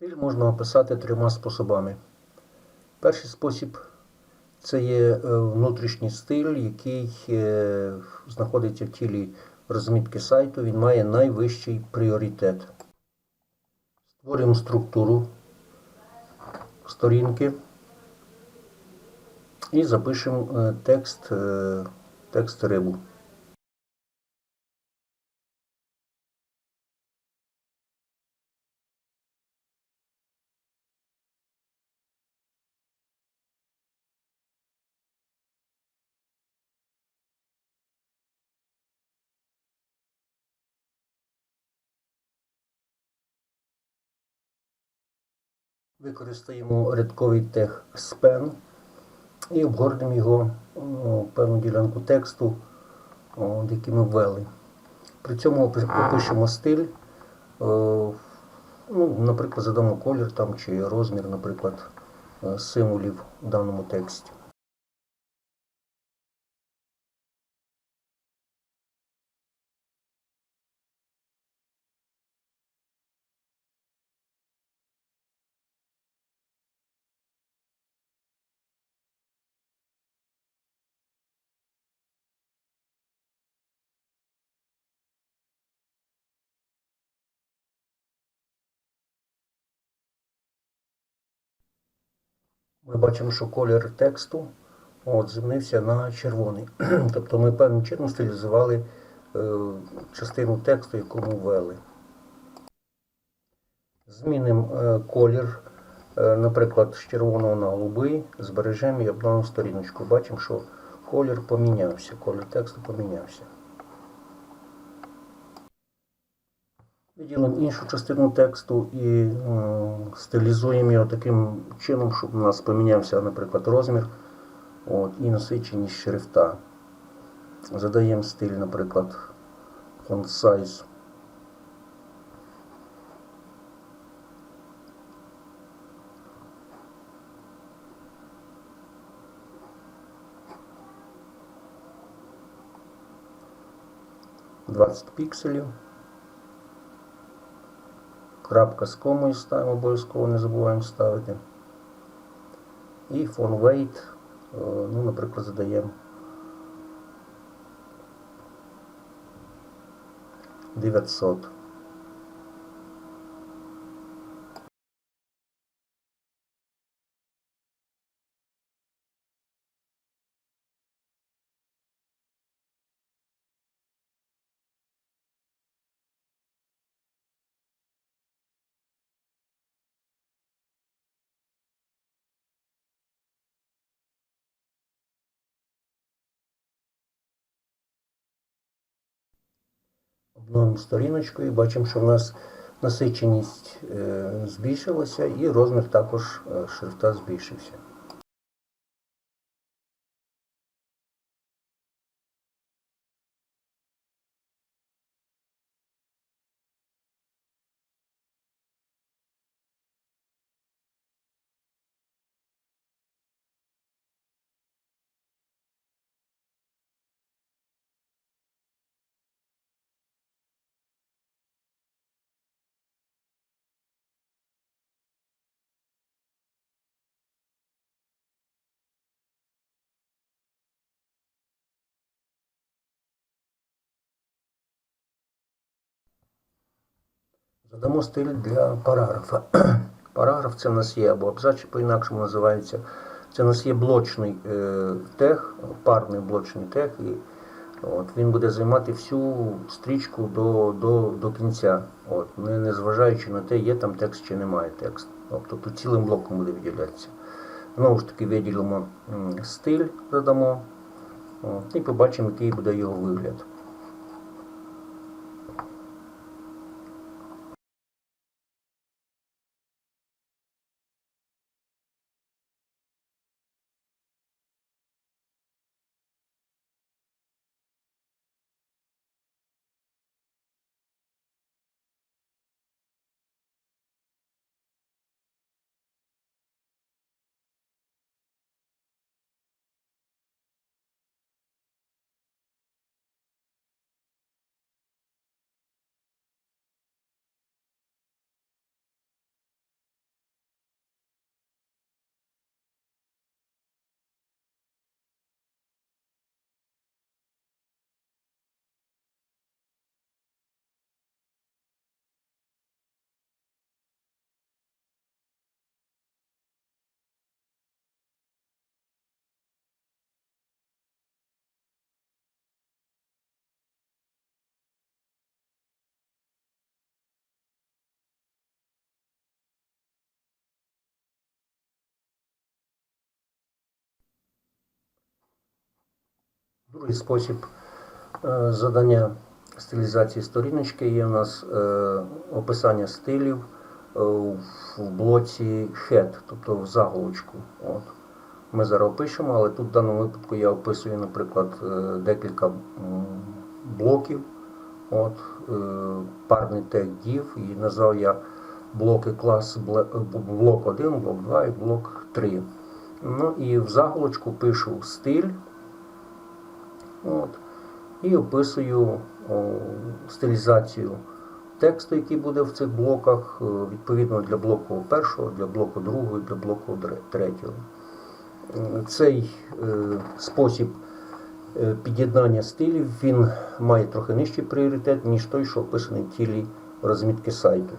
Стиль можна описати трьома способами. Перший спосіб це є е, внутрішній стиль, який е, знаходиться в тілі розмітки сайту. Він має найвищий пріоритет. Створюємо структуру сторінки і запишемо е, текст, текст рибу. Використаємо рядковий тег span і обгорнемо його о, певну ділянку тексту, який ми ввели. При цьому опишемо стиль, ну, наприклад, задамо колір там, чи розмір, наприклад, е, символів в даному тексті. Ми бачимо, що колір тексту от, змінився на червоний. тобто ми певним чином стилізували е, частину тексту, яку ми ввели. Змінимо е, колір, е, наприклад, з червоного на голубий, збережемо і обновимо сторіночку. Бачимо, що колір помінявся, колір тексту помінявся. Виділимо іншу частину тексту і е, стилізуємо його таким чином, щоб у нас помінявся, наприклад, розмір от, і насиченість шрифта. Задаємо стиль, наприклад, font size. Двадцять пікселів. Крапка з комою ставимо, обов'язково не забуваємо ставити. І font weight, е, ну, наприклад, задаємо 900. Обновимо сторіночку і бачимо, що в нас насиченість е, збільшилася і розмір також е, шрифта збільшився. Задамо стиль для параграфа. Параграф це в нас є або абзац, по-інакшому називається. Це в нас є блочний е, тег, парний блочний тег, і от, він буде займати всю стрічку до до, до кінця, от, не, не зважаючи на те, є там текст чи немає тексту. Тобто тут цілим блоком буде виділятися. Знову ж таки виділимо стиль, задамо, от, і побачимо, який буде його вигляд. Другий спосіб е, задання стилізації сторіночки є у нас е, описання стилів е, в блоці head, тобто в заголовочку. От. Ми зараз опишемо, але тут в даному випадку я описую, наприклад, декілька блоків. От, парний тег div і назвав я блоки клас блок 1, блок 2 і блок 3. Ну і в заголовочку пишу стиль. От, і описую о, стилізацію тексту, який буде в цих блоках, е, відповідно для блоку першого, для блоку другого для блоку третього. Цей е, спосіб е, під'єднання стилів він має трохи нижчий пріоритет, ніж той, що описаний в тілі розмітки сайту.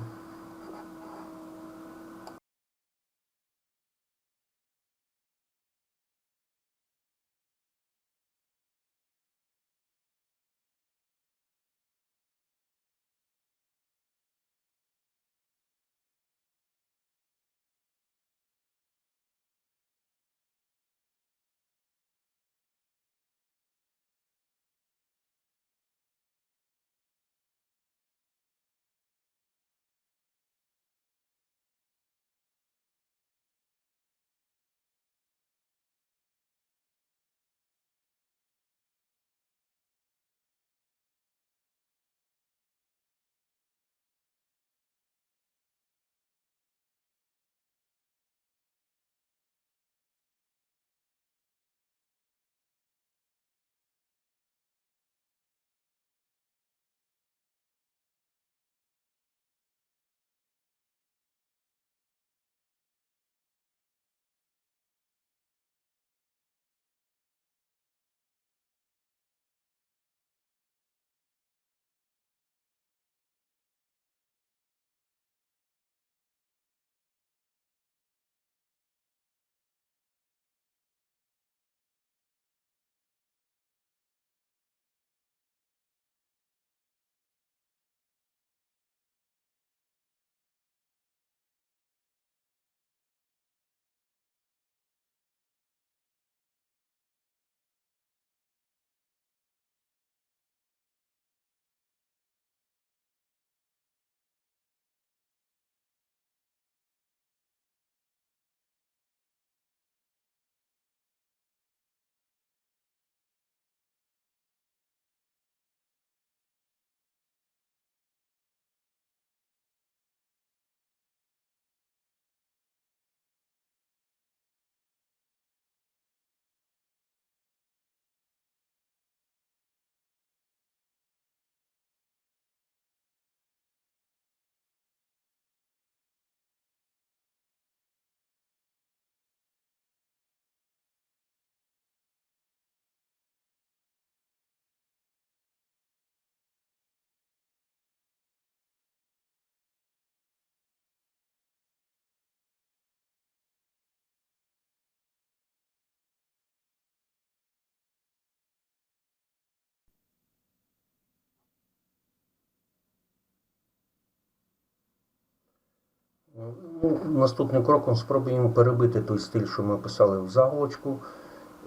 Ну, наступним кроком спробуємо перебити той стиль, що ми описали в заголовочку,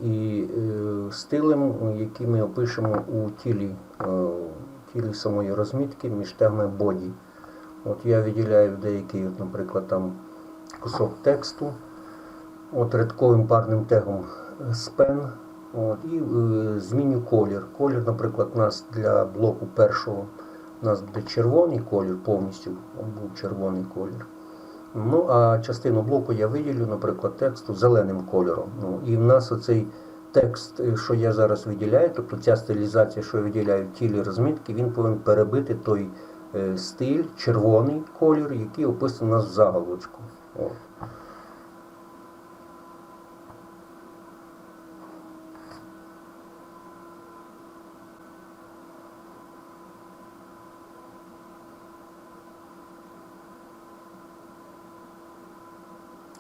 і е, стилем, який ми опишемо у тілі, е, тілі самої розмітки між тегами body. От я виділяю деякий, от, наприклад, там кусок тексту, от рядковим парним тегом span, от, і е, зміню колір. Колір, наприклад, у нас для блоку першого у нас буде червоний колір, повністю був червоний колір. Ну, а частину блоку я виділю, наприклад, тексту зеленим кольором. Ну, і в нас оцей текст, е, що я зараз виділяю, тобто ця стилізація, що я виділяю в тілі розмітки, він повинен перебити той е, стиль, червоний колір, який описаний у нас в заголочку. От.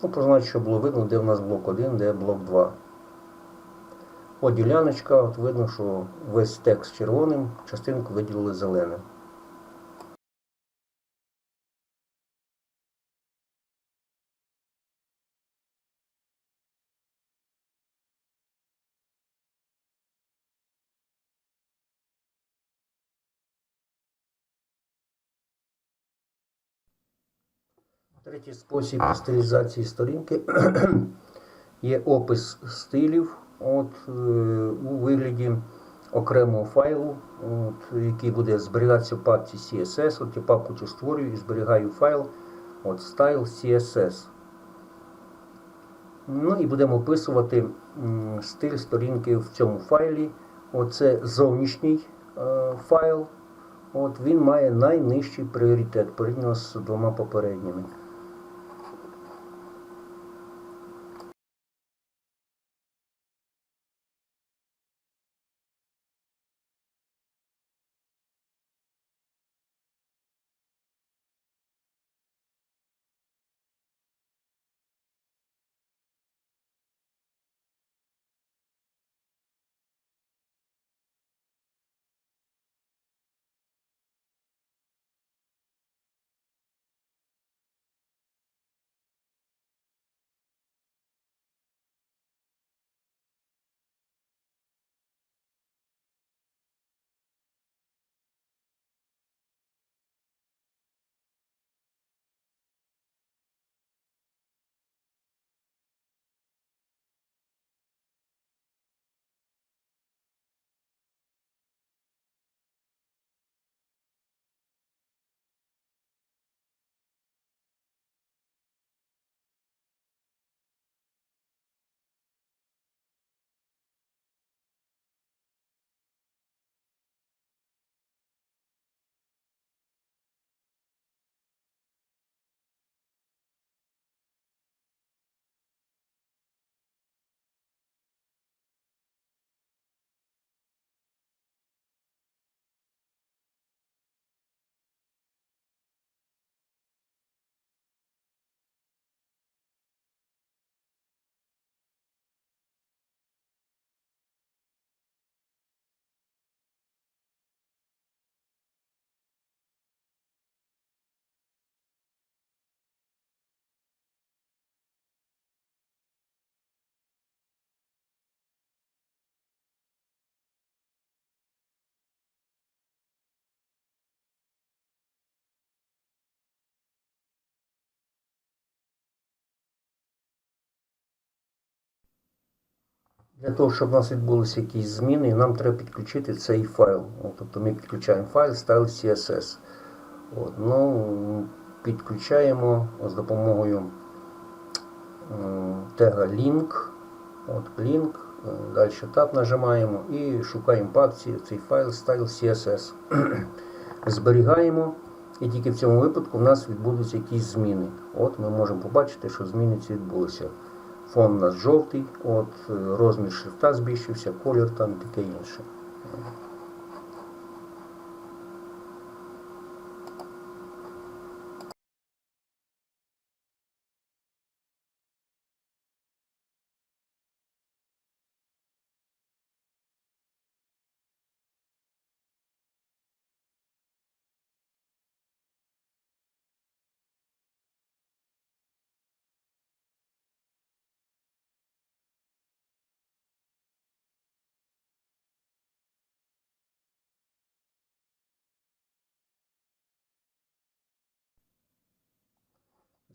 Ну, позначу, щоб було видно, де в нас блок 1, де блок 2. От діляночка, от видно, що весь текст червоним, частинку виділили зеленим. Третій спосіб стилізації сторінки є опис стилів от, е, у вигляді окремого файлу, от, який буде зберігатися в папці CSS. От я папку цю створюю і зберігаю файл от, style CSS. Ну і будемо описувати стиль сторінки в цьому файлі. Оце зовнішній е, файл. От Він має найнижчий пріоритет порівняно з двома попередніми. Для того, щоб у нас відбулися якісь зміни, нам треба підключити цей файл. Тобто ми підключаємо файл style CSS. От, ну, підключаємо з допомогою тега link. От, link. е, Далі Tab нажимаємо і шукаємо в папці цей файл style CSS. Зберігаємо. І тільки в цьому випадку в нас відбудуться якісь зміни. От ми можемо побачити, що зміни ці відбулися. Фон у нас жовтий, от, е, розмір шрифта збільшився, колір там таке інше.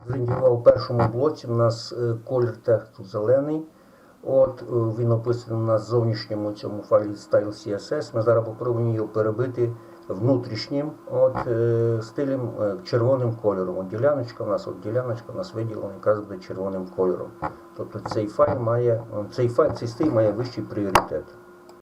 Зверніть у першому блоці у нас е, колір тексту зелений. От, е, він описаний в зовнішньому цьому файлі Style CSS. Ми зараз попробуємо його перебити внутрішнім от, е, стилем червоним кольором. От діляночка у нас, от діляночка у нас виділена, якраз буде червоним кольором. Тобто цей файл має, цей файл, цей стиль має вищий пріоритет.